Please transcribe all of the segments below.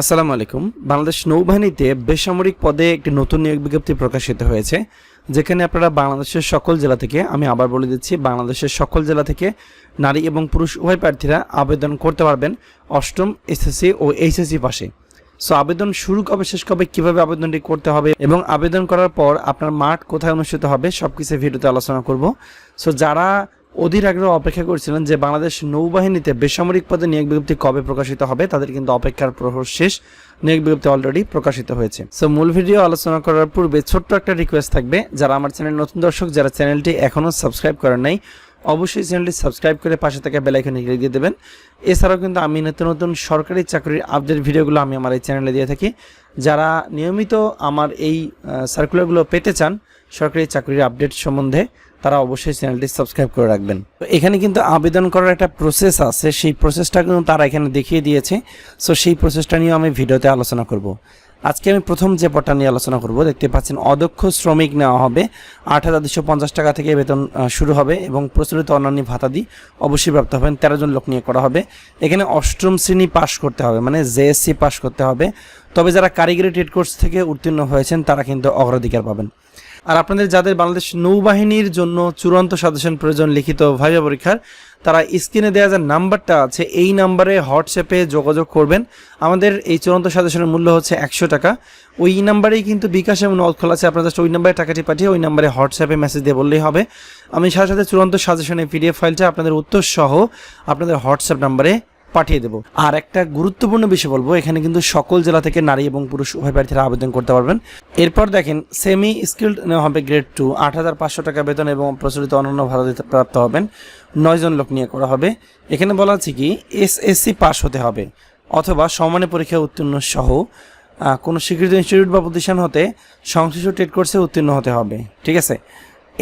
আসসালামু আলাইকুম। বাংলাদেশ নৌবাহিনীতে বেসামরিক পদে একটি নতুন নিয়োগ বিজ্ঞপ্তি প্রকাশিত হয়েছে, যেখানে আপনারা বাংলাদেশের সকল জেলা থেকে, আমি আবার বলে দিচ্ছি, বাংলাদেশের সকল জেলা থেকে নারী এবং পুরুষ উভয় প্রার্থীরা আবেদন করতে পারবেন অষ্টম এসএসসি ও এইচএসসি পাশে। সো আবেদন শুরু কবে, শেষ কবে, কীভাবে আবেদনটি করতে হবে এবং আবেদন করার পর আপনার মাঠ কোথায় অনুষ্ঠিত হবে সব কিছু ভিডিওতে আলোচনা করব। সো যারা অধীর আগ্রহ অপেক্ষা করছিলেন যে বাংলাদেশ নৌবাহিনীতে বেসামরিক পদে নিয়োগ বিজ্ঞপ্তি কবে প্রকাশিত হবে, তাদের কিন্তু অপেক্ষার প্রহর শেষ। নিয়োগ বিজ্ঞপ্তি অলরেডি প্রকাশিত হয়েছে। সো মূল ভিডিও আলোচনা করার পূর্বে ছোট্ট একটা রিকোয়েস্ট থাকবে, যারা আমার চ্যানেল নতুন দর্শক, যারা চ্যানেলটি এখনও সাবস্ক্রাইব করেন নাই অবশ্যই চ্যানেলটি সাবস্ক্রাইব করে পাশে থাকা বেলাইকনে ক্লিক দিয়ে দেবেন। এছাড়াও কিন্তু আমি নতুন নতুন সরকারি চাকরির আপডেট ভিডিওগুলো আমি আমার এই চ্যানেলে দিয়ে থাকি। যারা নিয়মিত আমার এই সার্কুলারগুলো পেতে চান সরকারি চাকরির আপডেট সম্বন্ধে, তারা অবশ্যই চ্যানেলটি সাবস্ক্রাইব করে রাখবেন। এখানে কিন্তু আবেদন করার একটা প্রসেস আছে। সেই প্রসেসটা কিন্তু তারা এখানে দেখিয়ে দিয়েছে। সো সেই প্রসেসটা নিয়ে আমি ভিডিওতে আলোচনা করব। আজকে আমি প্রথম যে পদটা নিয়ে আলোচনা করব, দেখতে পাচ্ছেন অদক্ষ শ্রমিক নেওয়া হবে। আট হাজার দুশো পঞ্চাশ টাকা থেকে বেতন শুরু হবে এবং প্রচলিত অন্যান্য ভাতাদি অবশ্যই প্রাপ্ত হবেন। তেরো জন লোক নিয়ে করা হবে। এখানে অষ্টম শ্রেণি পাশ করতে হবে মানে জেএসসি পাশ করতে হবে। তবে যারা কারিগরি ট্রেড কোর্স থেকে উত্তীর্ণ হয়েছেন, তারা কিন্তু অগ্রাধিকার পাবেন। আর আপনাদের যাদের বাংলাদেশ নৌবাহিনীর জন্য চূড়ান্ত সাজেশন প্রয়োজন লিখিত ভাইবা পরীক্ষার, তারা স্ক্রিনে দেওয়া যে নাম্বারটা আছে, এই নাম্বারে হোয়াটসঅ্যাপে যোগাযোগ করবেন। আমাদের এই চূড়ান্ত সাজেশনের মূল্য হচ্ছে একশো টাকা। ওই নাম্বারেই কিন্তু বিকাশ এবং নদ খোলা আছে। আপনার জাস্ট ওই নাম্বারে টাকাটি পাঠিয়ে ওই নাম্বারে হোয়াটসঅ্যাপে মেসেজ দিয়ে বললেই হবে। আমি সাথে সাথে চূড়ান্ত সাজেশনের পিডিএফ ফাইলটা, আপনাদের উত্তর সহ আপনাদের হোয়াটসঅ্যাপ নাম্বারে পাঠিয়ে দেবো। আর একটা গুরুত্বপূর্ণ বিষয় বলব, এখানে কিন্তু সকল জেলা থেকে নারী এবং পুরুষ উভয় প্রার্থীরা আবেদন করতে পারবেন। এরপর দেখেন সেমি স্কিল্ড নেওয়া হবে গ্রেড টু আট হাজার পাঁচশো টাকা বেতন এবং প্রচলিত অন্যান্য ভাড়া দিতে প্রাপ্ত হবেন। নয়জন লোক নিয়ে করা হবে। এখানে বলা আছে কি এসএসসি পাস হতে হবে, অথবা সমানে পরীক্ষায় উত্তীর্ণ সহ কোনো স্বীকৃত ইনস্টিটিউট বা প্রতিষ্ঠান হতে সংশ্লিষ্ট টেট কোর্সে উত্তীর্ণ হতে হবে। ঠিক আছে?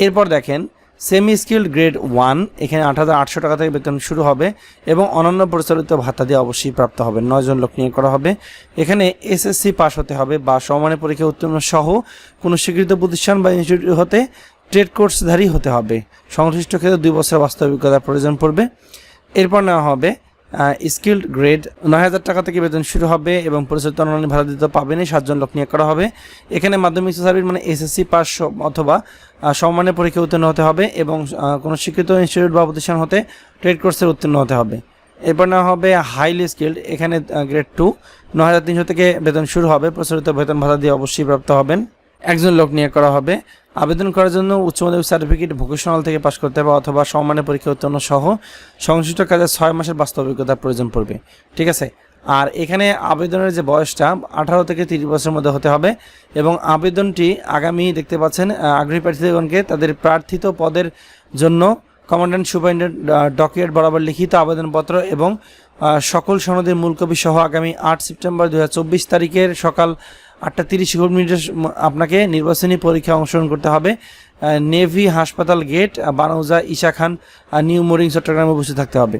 এরপর দেখেন সেমি স্কিল্ড গ্রেড ওয়ান এখানে আট হাজার আটশো টাকা থেকে বেতন শুরু হবে এবং অনন্য পরিচালিত ভাতা দিয়ে অবশ্যই প্রাপ্ত হবে। নয়জন লোক নিয়ে করা হবে। এখানে এসএসসি পাস হতে হবে বা সমানের পরীক্ষা উত্তীর্ণ সহ কোনো স্বীকৃত প্রতিষ্ঠান বা ইনস্টিটিউট হতে ট্রেড কোর্সধারী হতে হবে। সংশ্লিষ্ট ক্ষেত্রে দুই বছর বাস্তবিকতার প্রয়োজন পড়বে। এরপর নেওয়া হবে স্কিল্ড গ্রেড নয় হাজার টাকা থেকে বেতন শুরু হবে এবং পরিচালিত অনলাইন ভাড়া দিতে পাবেনই সাতজন লোক নিয়োগ করা হবে। এখানে মাধ্যমিক সার্ভিস মানে এসএসসি পাস অথবা সম্মানের পরীক্ষা উত্তীর্ণ হতে হবে এবং কোনো শিক্ষিত ইনস্টিটিউট বা প্রতিষ্ঠান হতে ট্রেড কোর্সে উত্তীর্ণ হতে হবে। এরপর নেওয়া হবে হাইলি স্কিল্ড এখানে গ্রেড টু ন হাজার তিনশো থেকে বেতন শুরু হবে। প্রচলিত বেতন ভাতা দিয়ে অবশ্যই প্রাপ্ত হবেন। একজন লোক নিয়োগ করা হবে। আবেদন করার জন্য উচ্চ মাধ্যমিক সার্টিফিকেট ভোকেশনাল থেকে পাশ করতে হবে অথবা সম্মানের পরীক্ষা উত্তীর্ণ সহ সংশ্লিষ্ট কাজে ছয় মাসের বাস্তব অভিজ্ঞতা প্রয়োজন পড়বে। ঠিক আছে? আর এখানে আবেদনের যে বয়সটা, আঠারো থেকে তিরিশ বছরের মধ্যে হতে হবে এবং আবেদনটি আগামী দেখতে পাচ্ছেন আগ্রহী প্রার্থীগণকে তাদের প্রার্থিত পদের জন্য কমান্ড্যান্ট সুপারিনটেন্ডেন্ট ডকিয়েট বরাবর লিখিত আবেদনপত্র এবং সকল সনদের মূলকপি সহ আগামী আট সেপ্টেম্বর দু হাজার চব্বিশ তারিখের সকাল আটটা তিরিশ মিনিটে আপনাকে নির্বাচনী পরীক্ষায় অংশগ্রহণ করতে হবে। নেভি হাসপাতাল gate, Banouja, Isa Khan new mooring, চট্টগ্রামে বসে থাকতে হবে।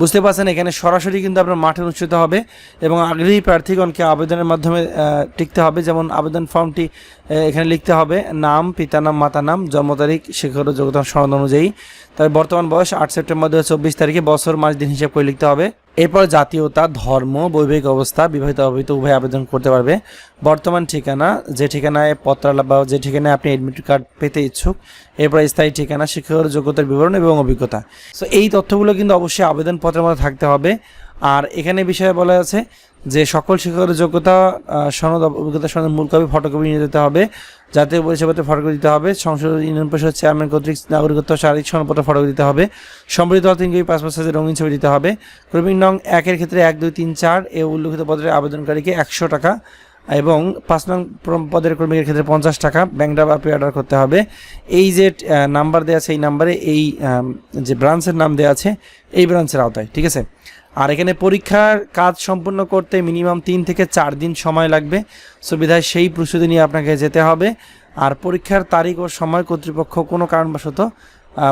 বুঝতে পারছেন, এখানে সরাসরি কিন্তু আপনার মাঠে অনুষ্ঠিত হবে এবং আগ্রহী প্রার্থীগণকে আবেদনের মাধ্যমে টিকতে হবে। যেমন আবেদন ফর্মটি এখানে লিখতে হবে, নাম পিতা নাম মাতা নাম, জন্ম তারিখ শিক্ষক যোগদান সনদ অনুযায়ী। তবে বর্তমান বয়স আট সেপ্টেম্বর দু তারিখে, বছর, মাস, দিন হিসাব করে লিখতে হবে। এরপর জাতীয়তা, ধর্ম, বৈবাহিক অবস্থা, বিবাহিত অবহিত উভয় আবেদন করতে পারবে। বর্তমান ঠিকানা, যে ঠিকানায় পত্রালাপ বা যে ঠিকানায় আপনি অ্যাডমিট কার্ড পেতে ইচ্ছুক, এরপর স্থায়ী ঠিকানা, শিক্ষাগত যোগ্যতার বিবরণ এবং অভিজ্ঞতা। সো এই তথ্যগুলো কিন্তু অবশ্যই আবেদনপত্রের মধ্যে থাকতে হবে। আর এখানে বিষয়ে বলা আছে যে সকল শিক্ষাগত যোগ্যতা সনদ, অভিজ্ঞতা সনদ মূল কপি, ফটোকপি নিয়ে যেতে হবে। জাতীয় পরিষেবাতে ফটোকপি দিতে হবে। সংসদ ইউনিয়ন পরিষদ চেয়ারম্যান কর্তৃক নাগরিকত্ব, শারীরিক সনদপত্র ফটোকপি দিতে হবে। সম্মিলিত তিন কপি, পাসপোর্ট সাইজের রঙিন ছবি দিতে হবে। ক্রমিক নং একের ক্ষেত্রে এক, দুই, তিন, চার এ উল্লেখিত পদের আবেদনকারীকে একশো টাকা এবং পাঁচ নং পদের কর্মীর ক্ষেত্রে পঞ্চাশ টাকা ব্যাংক ড্রাফট পে অর্ডার করতে হবে। এই যে নাম্বার দেওয়া আছে এই নাম্বারে এই যে ব্রাঞ্চের নাম দেওয়া আছে, এই ব্রাঞ্চের আওতায়, ঠিক আছে? আর এখানে পরীক্ষার কাজ সম্পূর্ণ করতে মিনিমাম তিন থেকে চার দিন সময় লাগবে। সুবিধায় সেই প্রস্তুতি নিয়ে আপনাকে যেতে হবে। আর পরীক্ষার তারিখ ও সময় কর্তৃপক্ষ কোনো কারণবশত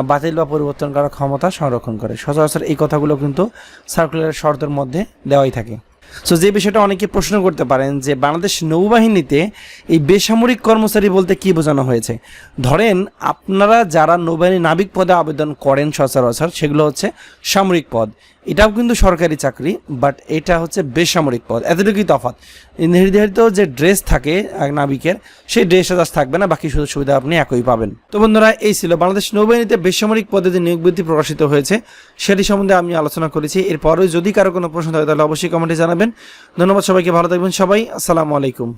বাতিল বা পরিবর্তন করার ক্ষমতা সংরক্ষণ করে। সচরাচর এই কথাগুলো কিন্তু সার্কুলারের শর্তের মধ্যে দেওয়াই থাকে। সো যে বিষয়টা অনেকে প্রশ্ন করতে পারেন যে বাংলাদেশ নৌবাহিনীতে এই বেসামরিক কর্মচারী বলতে কি বোঝানো হয়েছে? ধরেন আপনারা যারা নৌবাহিনী নাবিক পদে আবেদন করেন সচরাচর, সেগুলো হচ্ছে সামরিক পদ। এটাও কিন্তু সরকারি চাকরি বাট এটা হচ্ছে বেসামরিক পদ। এতটুকুই তফাৎ। নির্ধারিত যে ড্রেস থাকে নাবিকের, সেই ড্রেসটা জাস্ট থাকবে না, বাকি সুযোগ সুবিধা আপনি একই পাবেন। তো বন্ধুরা, এই ছিল বাংলাদেশ নৌবাহিনীতে বেসামরিক পদে যে নিয়োগ বিজ্ঞপ্তি প্রকাশিত হয়েছে, সেটি সম্বন্ধে আমি আলোচনা করেছি। এরপরেও যদি কারও কোনো প্রশ্ন থাকে, তাহলে অবশ্যই কমেন্টে জানাবেন। ধন্যবাদ সবাইকে ভালো থাকবেন সবাই। আসসালামু আলাইকুম।